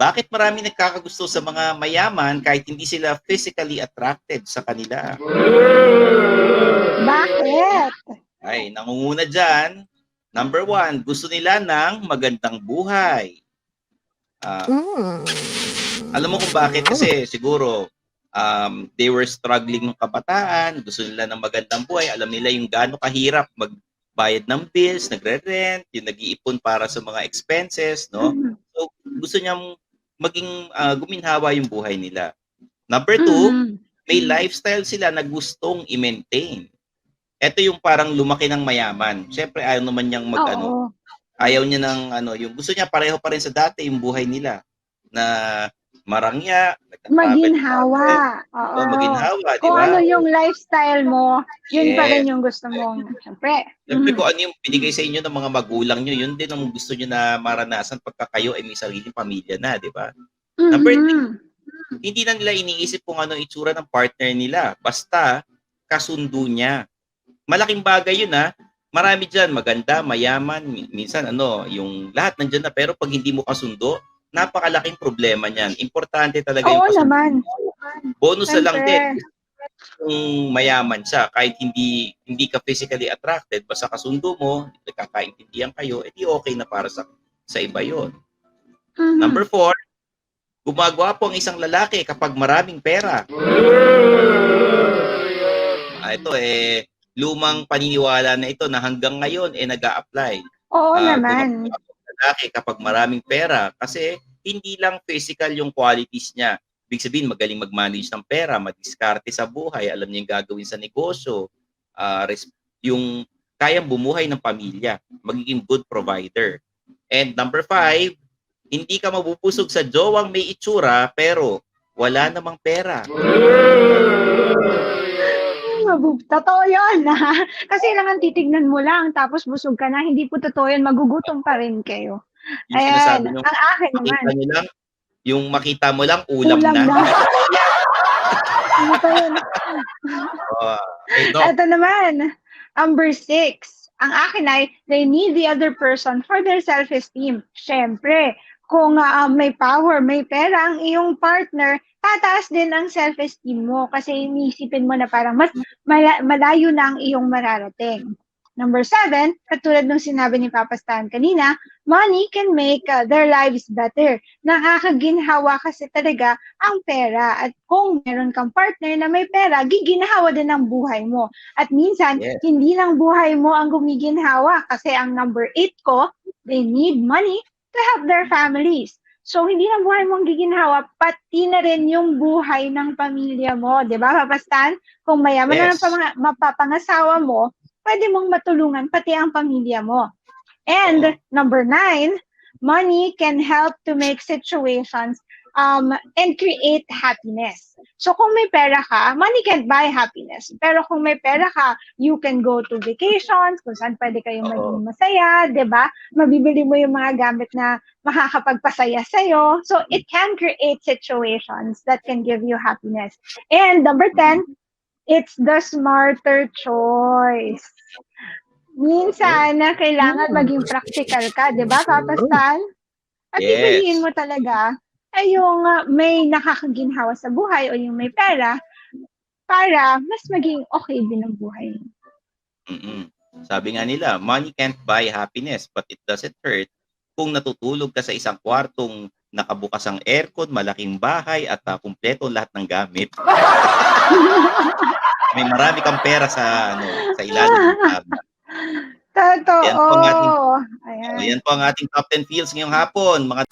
Bakit marami nagkakagusto sa mga mayaman kahit hindi sila physically attracted sa kanila? Bakit? Ay, nangunguna dyan. Number one, gusto nila ng magandang buhay. Ah, Mm. alam mo kung bakit? Kasi siguro, um, they were struggling ng kabataan, gusto nila ng magandang buhay, alam nila yung gaano kahirap magbayad ng bills, nagre-rent, yung nag-iipon para sa mga expenses, no? Mhm. So, gusto niyang maging ah, guminhawa yung buhay nila. Number two, Mhm. may lifestyle sila na gustong i-maintain. Ito yung parang lumaki ng mayaman. Siyempre, ayaw naman niyang mag, ano, ayaw niya ng ano, yung gusto niya pareho pa rin sa dati yung buhay nila na marangya, Maginhawa. Oo. o maginhawa, di Kung ba? ano yung lifestyle mo, yun pa Yes. rin yung gusto mong, syempre. Siyempre Mhm. kung ano yung binigay sa inyo ng mga magulang nyo, yun din ang gusto nyo na maranasan pagka kayo ay may sariling pamilya na, di ba? Number Mhm. Hindi na nila iniisip kung ano itsura ng partner nila. Basta, kasundo niya. Malaking bagay yun ha. Marami dyan, maganda, mayaman, mi- minsan ano, yung lahat nandyan na. Pero pag hindi mo kasundo, napakalaking problema niyan. Importante talaga yung Oo kasundo. naman. Bonus na lang din kung mayaman siya. Kahit hindi hindi ka physically attracted, basta kasundo mo, nagkakaintindihan kayo, edi okay na para sa sa iba yon. Mhm. Number four, gumagawa po ang isang lalaki kapag maraming pera. Ah, ito eh, lumang paniniwala na ito na hanggang ngayon eh nag apply Oo Ah, naman. Lalaki kapag maraming pera kasi hindi lang physical yung qualities niya. Ibig sabihin, magaling mag-manage ng pera, madiskarte sa buhay, alam niya yung gagawin sa negosyo, res- yung kayang bumuhay ng pamilya, magiging good provider. And number five, hindi ka mabupusog sa jowang may itsura pero wala namang pera. Mabub- Totoo yun. Kasi kailangan titignan mo lang, tapos busog ka na. Hindi po totoo yun. Magugutom pa rin kayo. Yung Ayan. nyo, Ang akin naman. nyo lang, yung makita mo lang, ulam, Ulam na. na. Ano pa yun? Eh, no. Ito naman, number six. Ang akin ay, they need the other person for their self-esteem. Siyempre, kung ah, may power, may pera ang iyong partner, tataas din ang self-esteem mo kasi iniisipin mo na parang mas mala- malayo na ang iyong mararating. Number seven, katulad ng sinabi ni Papa Stan kanina, money can make uh, their lives better. Nakakaginhawa kasi talaga ang pera. At kung meron kang partner na may pera, giginhawa din ang buhay mo. At minsan, Yes. hindi lang buhay mo ang gumiginhawa kasi ang number eight ko, they need money to help their families. So, hindi lang buhay mo ang giginhawa, pati na rin yung buhay ng pamilya mo. Di ba, Papa Stan? Kung mayaman na Yes. ang pamanga- mapapangasawa mo, pwede mong matulungan pati ang pamilya mo. And number nine, money can help to make situations um, and create happiness. So kung may pera ka, money can't buy happiness. Pero kung may pera ka, you can go to vacations, kung saan pwede kayong maging masaya, 'di ba? Mabibili mo yung mga gamit na makakapagpasaya sa'yo. So it can create situations that can give you happiness. And number 10, it's the smarter choice. Minsan, na kailangan maging practical ka, di ba, Papa Stan? At Yes. pipiliin mo talaga ay yung uh, may nakakaginhawa sa buhay o yung may pera para mas maging okay din ang buhay. Mm-mm. Sabi nga nila, money can't buy happiness, but it doesn't hurt kung natutulog ka sa isang kwartong nakabukas ang aircon, malaking bahay, at uh, kumpleto lahat ng gamit. May marami kang pera sa ano sa ilalim ng kama. Totoo. Yan po ang ating- Ayan. Ayan po ang ating top 10 feels ngayong hapon. Mga